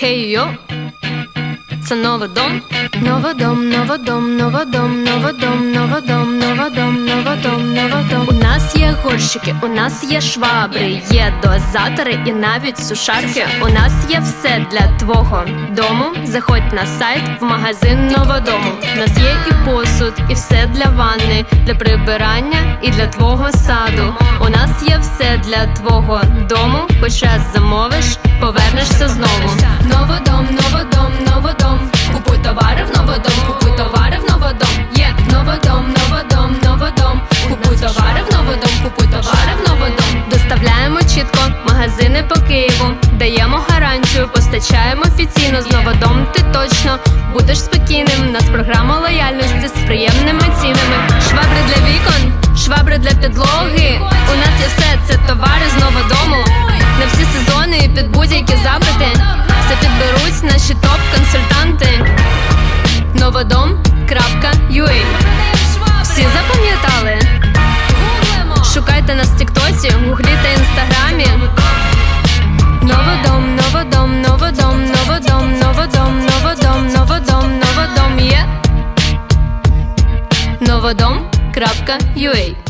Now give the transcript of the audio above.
Хей йо, це новодом. Новодом, новодом, новодом, новодом, новодом, новодом, новодом, новодом. У нас є горщики, у нас є швабри, є дозатори і навіть сушарки. У нас є все для твого дому. Заходь на сайт в магазин новодому. У нас є і посуд, і все для ванни, для прибирання і для твого саду. У нас є все для твого дому. Хоч раз замовиш, повернешся знову. Гарантію, офіційно з новодом. Ти точно будеш спокійним. Нас програма лояльності з приємними цінами. Швабри для вікон, швабри для підлоги. У нас є все, це товари з новодому. На всі сезони і під будь-які запити. Все підберуть наші топ-консультанти. Новодом.ua Всі запам'ятали? Шукайте нас в Тіктоці, Гуглі Новодом.ua